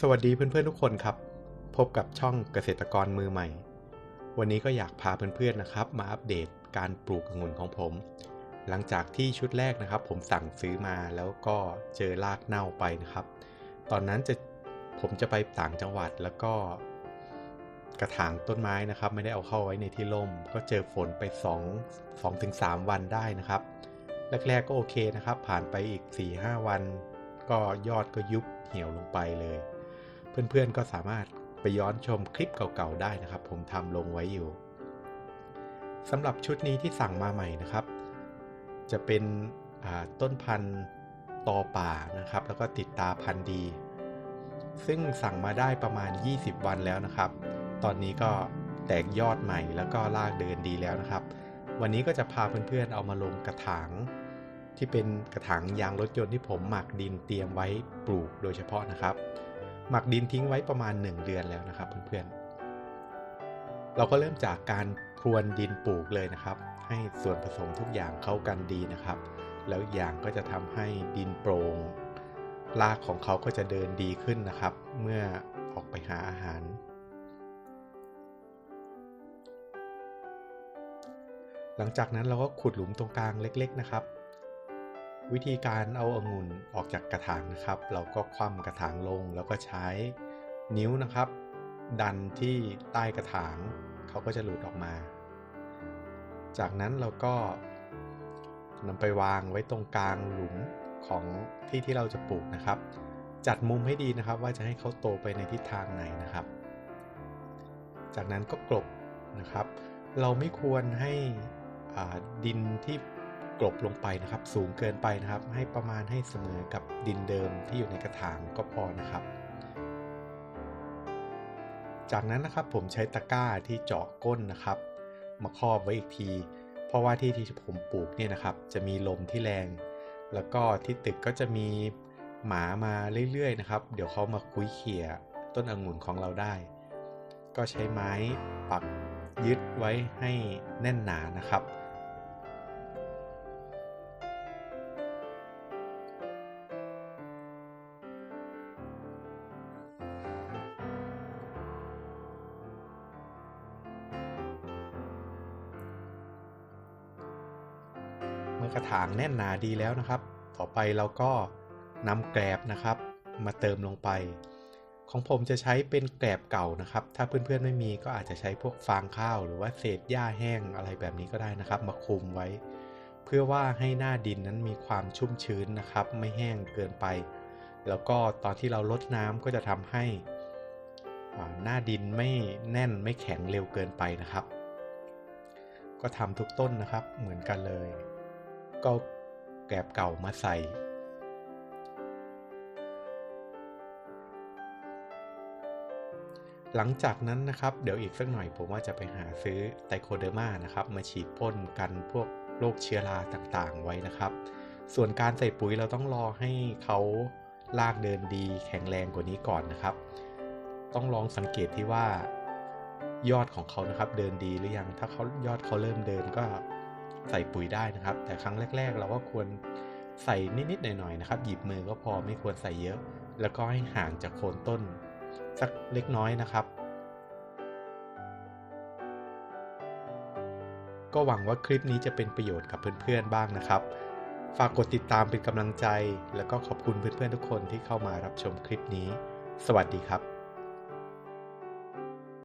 สวัสดีเพื่อนๆทุกคนครับ พบกับช่องเกษตรกรมือใหม่ วันนี้ก็อยากพาเพื่อนๆนะครับ มาอัปเดตการปลูกองุ่นของผม หลังจากที่ชุดแรกนะครับ ผมสั่งซื้อมาแล้วก็เจอรากเน่าไปนะครับ ตอนนั้นจะผมจะไปต่างจังหวัดแล้วก็ กระถางต้นไม้นะครับ ไม่ได้เอาเข้าไว้ในที่ร่ม ก็เจอฝนไป 2 2ถึง3วันได้นะครับ แรกๆก็โอเคนะครับ ผ่านไปอีก 4-5 วัน ก็ยอดก็ยุบเหี่ยวลงไปเลย เพื่อนๆก็สามารถไปย้อนชมคลิปเก่าๆได้นะครับ ผมทำลงไว้อยู่สำหรับชุดนี้ที่สั่งมาใหม่นะครับ จะเป็นต้นพันธุ์ตอป่านะครับ แล้วก็ติดตาพันธุ์ดี ซึ่งสั่งมาได้ประมาณ 20 วันแล้วนะครับ ตอนนี้ก็แตกยอดใหม่แล้วก็ลากเดินดีแล้วนะครับ วันนี้ก็จะพาเพื่อนๆเอามาลงกระถาง ที่เป็นกระถางยางรถยนต์ที่ผมหมักดินเตรียมไว้ปลูกโดยเฉพาะนะครับ หมักดินทิ้งไว้ประมาณ 1 เดือนแล้วนะครับเพื่อนๆ เราก็เริ่มจากการพรวนดินปลูกเลยนะครับ ให้ส่วนผสมทุกอย่างเข้ากันดีนะครับ แล้วอย่างก็จะทำให้ดินโปร่งรากของเขาก็จะเดินดีขึ้นนะครับ เมื่อออกไปหาอาหาร หลังจากนั้นเราก็ขุดหลุมตรงกลางเล็ก ๆ นะครับ วิธีการเอาอางุ่นออกจากกระถางนะครับ เราก็คว่ำกระถางลงแล้วก็ใช้นิ้วนะครับ ดันที่ใต้กระถางเขาก็จะหลุดออกมา จากนั้นเราก็นำไปวางไว้ตรงกลางหลุมของที่ที่เราจะปลูกนะครับ จัดมุมให้ดีนะครับ ว่าจะให้เขาโตไปในทิศทางไหนนะครับ จากนั้นก็กลบนะครับ เราไม่ควรให้ดินที่ กลบลงไปนะครับ สูงเกินไปนะครับ ให้ประมาณให้เสมอกับดินเดิมที่อยู่ในกระถางก็พอนะครับ จากนั้นนะครับผมใช้ตะกร้าที่เจาะก้นนะครับ มาครอบไว้อีกที เพราะว่าที่ที่ผมปลูกเนี่ยนะครับ จะมีลมที่แรง แล้วก็ที่ตึกก็จะมีหมามาเรื่อยๆนะครับ เดี๋ยวเขามาคุยเขี่ยต้นองุ่นของเราได้ ก็ใช้ไม้ปักยึดไว้ให้แน่นหนานะครับ มื่อกระถางแน่นหนาดีแล้วนะครับ ต่อไปเราก็นำแกลบนะครับ มาเติมลงไป ของผมจะใช้เป็นแกลบเก่านะครับ ถ้าเพื่อนๆไม่มีก็อาจจะใช้พวกฟางข้าว หรือว่าเศษหญ้าแห้งอะไรแบบนี้ก็ได้นะครับ มาคุมไว้ เพื่อว่าให้หน้าดินนั้นมีความชุ่มชื้นนะครับ ไม่แห้งเกินไป แล้วก็ตอนที่เราลดน้ำก็จะทำให้หน้าดินไม่แน่นไม่แข็งเร็วเกินไปนะครับ ก็ทำทุกต้นนะครับเหมือนกันเลย ก็แกลบเก่ามาใส่ หลังจากนั้นนะครับ เดี๋ยวอีกสักหน่อยผมว่าจะไปหาซื้อไตโคเดอร์มานะครับ มาฉีดพ่นกันพวกโรคเชื้อราต่างๆ ไว้นะครับ ส่วนการใส่ปุ๋ยเราต้องรอให้เขาลากเดินดีแข็งแรงกว่านี้ก่อนนะครับ ต้องลองสังเกตที่ว่ายอดของเขานะครับเดินดีหรือยัง ถ้าเขายอดเขาเริ่มเดินก็ ใส่ปุ๋ยได้นะครับ แต่ครั้งแรก ๆ เราก็ควรใส่นิด ๆ หน่อย ๆ นะครับ หยิบมือก็พอไม่ควรใส่เยอะ แล้วก็ให้ห่างจากโคนต้น สักเล็กน้อยนะครับ ก็หวังว่าคลิปนี้จะเป็นประโยชน์กับเพื่อน ๆ บ้างนะครับ ฝากกดติดตามเป็นกำลังใจ แล้วก็ขอบคุณเพื่อน ๆ ทุกคนที่เข้ามารับชมคลิปนี้ สวัสดีครับ